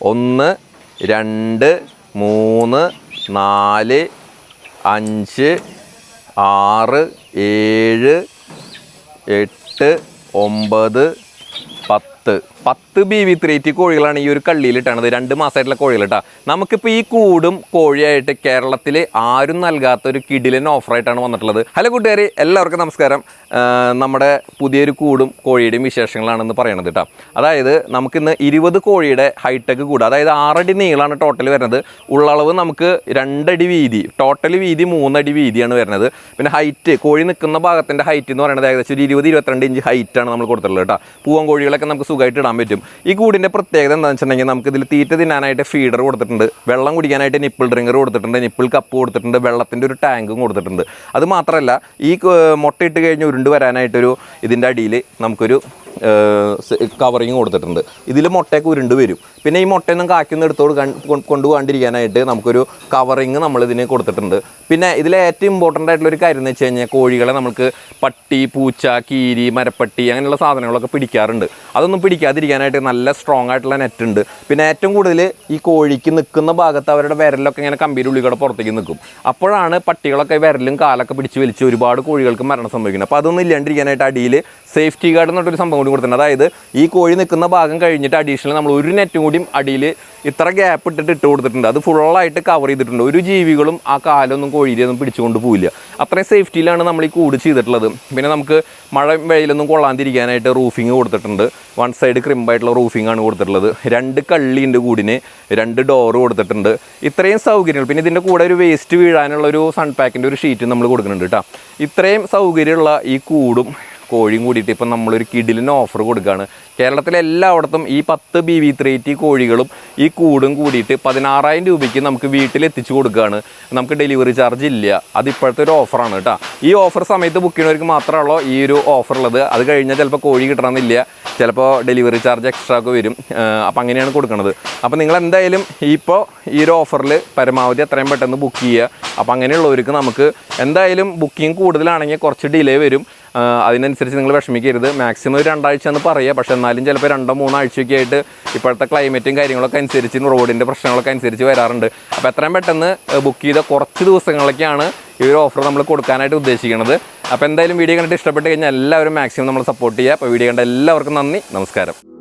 ഒന്ന് രണ്ട് മൂന്ന് നാല് അഞ്ച് ആറ് ഏഴ് എട്ട് ഒമ്പത് പത്ത്. പത്ത്. പത്ത് ബി വി ത്രീ ടി കോഴികളാണ് ഈ ഒരു കള്ളിയിൽ ഇട്ടണത്. രണ്ട് മാസമായിട്ടുള്ള കോഴികൾ ഇട്ടാ നമുക്കിപ്പോൾ ഈ കൂടും കോഴിയായിട്ട് കേരളത്തിൽ ആരും നൽകാത്ത ഒരു കിടിലൻ ഓഫറായിട്ടാണ് വന്നിട്ടുള്ളത്. ഹലോ കൂട്ടുകാരി എല്ലാവർക്കും നമസ്കാരം. നമ്മുടെ പുതിയൊരു കൂടും കോഴിയുടെയും വിശേഷങ്ങളാണെന്ന് പറയണത് കേട്ടോ അതായത് നമുക്കിന്ന് ഇരുപത് കോഴിയുടെ ഹൈടെക് കൂട്. അതായത് ആറടി നീളാണ് ടോട്ടൽ വരുന്നത്. ഉള്ളളവ് നമുക്ക് രണ്ടടി വീതി ടോട്ടൽ വീതി മൂന്നടി വീതിയാണ് വരുന്നത്. പിന്നെ ഹൈറ്റ് കോഴി നിൽക്കുന്ന ഭാഗത്തിന്റെ ഹൈറ്റ് എന്ന് പറയുന്നത് ഏകദേശം ഒരു ഇരുപത് ഇരുപത്തിരണ്ട് ഇഞ്ച് ഹൈറ്റാണ് നമ്മൾ കൊടുത്തിട്ടുള്ളത് കേട്ടോ പൂവൻ കോഴികളൊക്കെ നമുക്ക് സുഖമായിട്ട് ഇടാൻ പറ്റും. ഈ കൂടിന്റെ പ്രത്യേകത എന്താണെന്ന് വെച്ചിട്ടുണ്ടെങ്കിൽ നമുക്ക് ഇതിൽ തീറ്റ തിന്നാനായിട്ട് ഫീഡർ കൊടുത്തിട്ടുണ്ട്. വെള്ളം കുടിക്കാനായിട്ട് നിപ്പിൾ ഡ്രിങ്കർ കൊടുത്തിട്ടുണ്ട്. നിപ്പിൾ കപ്പ് കൊടുത്തിട്ടുണ്ട്. വെള്ളത്തിന്റെ ഒരു ടാങ്കും കൊടുത്തിട്ടുണ്ട്. അത് മാത്രമല്ല ഈ മുട്ടയിട്ട് കഴിഞ്ഞ് ഉരുണ്ട് വരാനായിട്ടൊരു ഇതിന്റെ അടിയിൽ നമുക്കൊരു കവറിങ് കൊടുത്തിട്ടുണ്ട്. ഇതിൽ മുട്ടയൊക്കെ ഉരുണ്ട് വരും. പിന്നെ ഈ മുട്ടയൊന്നും കാക്കൊന്നും എടുത്തോട് കൊണ്ടുപോകാണ്ടിരിക്കാനായിട്ട് നമുക്കൊരു കവറിങ് നമ്മൾ ഇതിന് കൊടുത്തിട്ടുണ്ട്. പിന്നെ ഇതിൽ ഏറ്റവും ഇമ്പോർട്ടന്റ് ആയിട്ടുള്ള ഒരു കാര്യം എന്ന് വെച്ച് കഴിഞ്ഞാൽ കോഴികളെ നമുക്ക് പട്ടി പൂച്ച കീരി മരപ്പട്ടി അങ്ങനെയുള്ള സാധനങ്ങളൊക്കെ പിടിക്കാറുണ്ട്. അതൊന്നും പിടിക്കാതിരിക്കാനായിട്ട് നല്ല സ്ട്രോങ് ആയിട്ടുള്ള നെറ്റ് ഉണ്ട്. പിന്നെ ഏറ്റവും കൂടുതൽ ഈ കോഴിക്ക് നിൽക്കുന്ന ഭാഗത്ത് അവരുടെ വിരലൊക്കെ ഇങ്ങനെ കമ്പിയുടെ ഉള്ളിൽ പുറത്തേക്ക് നിൽക്കും. അപ്പോഴാണ് പട്ടികളൊക്കെ വിരലും കാലൊക്കെ പിടിച്ച് വലിച്ച് ഒരുപാട് കോഴികൾക്ക് മരണം സംഭവിക്കുന്നത്. അപ്പോൾ അതൊന്നും ഇല്ലാണ്ടിരിക്കാനായിട്ട് അടിയിൽ സേഫ്റ്റി ഗാർഡ് എന്നൊരു സംഭവം കൂടി കൊടുത്തിട്ടുണ്ട്. അതായത് ഈ കോഴി നിൽക്കുന്ന ഭാഗം കഴിഞ്ഞിട്ട് അഡീഷണൽ നമ്മൾ ഒരു നെറ്റും കൂടിയും അടിയിൽ ഇത്ര ഗ്യാപ്പ് ഇട്ടിട്ട് ഇട്ട് കൊടുത്തിട്ടുണ്ട്. അത് ഫുള്ളായിട്ട് കവർ ചെയ്തിട്ടുണ്ട്. ഒരു ജീവികളും ആ കാലൊന്നും കോഴിയിലൊന്നും പിടിച്ചുകൊണ്ട് പോവില്ല. അത്രയും സേഫ്റ്റിയിലാണ് നമ്മൾ ഈ കൂട് ചെയ്തിട്ടുള്ളത്. പിന്നെ നമുക്ക് മഴ വെയിലൊന്നും കൊള്ളാതിരിക്കാനായിട്ട് റൂഫിങ് കൊടുത്തിട്ടുണ്ട്. വൺ സൈഡ് ക്രിമ്പായിട്ടുള്ള റൂഫിംഗ് ആണ് കൊടുത്തിട്ടുള്ളത്. രണ്ട് കള്ളിയുണ്ട് കൂടിന്. രണ്ട് ഡോറ് കൊടുത്തിട്ടുണ്ട്. ഇത്രയും സൗകര്യങ്ങൾ. പിന്നെ ഇതിന്റെ കൂടെ ഒരു വേസ്റ്റ് വീഴാനുള്ള ഒരു സൺ പാക്കിന്റെ ഒരു ഷീറ്റ് നമ്മൾ കൊടുക്കുന്നുണ്ട് കേട്ടോ. ഇത്രയും സൗകര്യമുള്ള ഈ കൂടും കോഴിയും കൂടിയിട്ട് ഇപ്പം നമ്മളൊരു കിഡിലിന് ഓഫർ കൊടുക്കുകയാണ് കേരളത്തിലെ എല്ലായിടത്തും ഈ പത്ത് ബി വി ത്രീ ടി കോഴികളും ഈ കൂടും കൂടിയിട്ട് പതിനാറായിരം രൂപയ്ക്ക് നമുക്ക് വീട്ടിൽ എത്തിച്ചു കൊടുക്കുകയാണ് നമുക്ക് ഡെലിവറി ചാർജ് ഇല്ല. അത് ഇപ്പോഴത്തെ ഒരു ഓഫറാണ് കേട്ടോ. ഈ ഓഫർ സമയത്ത് ബുക്ക് ചെയ്യുന്നവർക്ക് മാത്രമുള്ളൂ ഈ ഒരു ഓഫർ ഉള്ളത്. അത് കഴിഞ്ഞാൽ ചിലപ്പോൾ കോഴി കിട്ടണമെന്നില്ല. ചിലപ്പോൾ ഡെലിവറി ചാർജ് എക്സ്ട്രാ ഒക്കെ വരും. അപ്പം അങ്ങനെയാണ് കൊടുക്കുന്നത് അപ്പോൾ നിങ്ങൾ എന്തായാലും ഇപ്പോൾ ഈ ഒരു ഓഫറിൽ പരമാവധി എത്രയും പെട്ടെന്ന് ബുക്ക് ചെയ്യുക. അപ്പോൾ അങ്ങനെയുള്ളവർക്ക് നമുക്ക് എന്തായാലും ബുക്കിംഗ് കൂടുതലാണെങ്കിൽ കുറച്ച് ഡിലേ വരും. ആ, അതിനനുസരിച്ച് നിങ്ങൾ വിഷമിക്കരുത്. മാക്സിമം ഒരു രണ്ടാഴ്ച എന്ന് പറയുക പക്ഷെ എന്നാലും ചിലപ്പോൾ രണ്ടോ മൂന്നോ ആഴ്ചയൊക്കെ ആയിട്ട് ഇപ്പോഴത്തെ ക്ലൈമറ്റും കാര്യങ്ങളൊക്കെ അനുസരിച്ച് റോഡിന്റെ പ്രശ്നങ്ങളൊക്കെ അനുസരിച്ച് വരാറുണ്ട്. അപ്പോൾ എത്രയും പെട്ടെന്ന് ബുക്ക് ചെയ്ത കുറച്ച് ദിവസങ്ങളൊക്കെയാണ് ഈ ഒരു ഓഫർ നമ്മൾ കൊടുക്കാനായിട്ട് ഉദ്ദേശിക്കുന്നത്. അപ്പോൾ എന്തായാലും വീഡിയോ കണ്ടിട്ട് ഇഷ്ടപ്പെട്ട് കഴിഞ്ഞാൽ എല്ലാവരും മാക്സിമം നമ്മൾ സപ്പോർട്ട് ചെയ്യുക. അപ്പോൾ വീഡിയോ കണ്ട എല്ലാവർക്കും നന്ദി. നമസ്കാരം.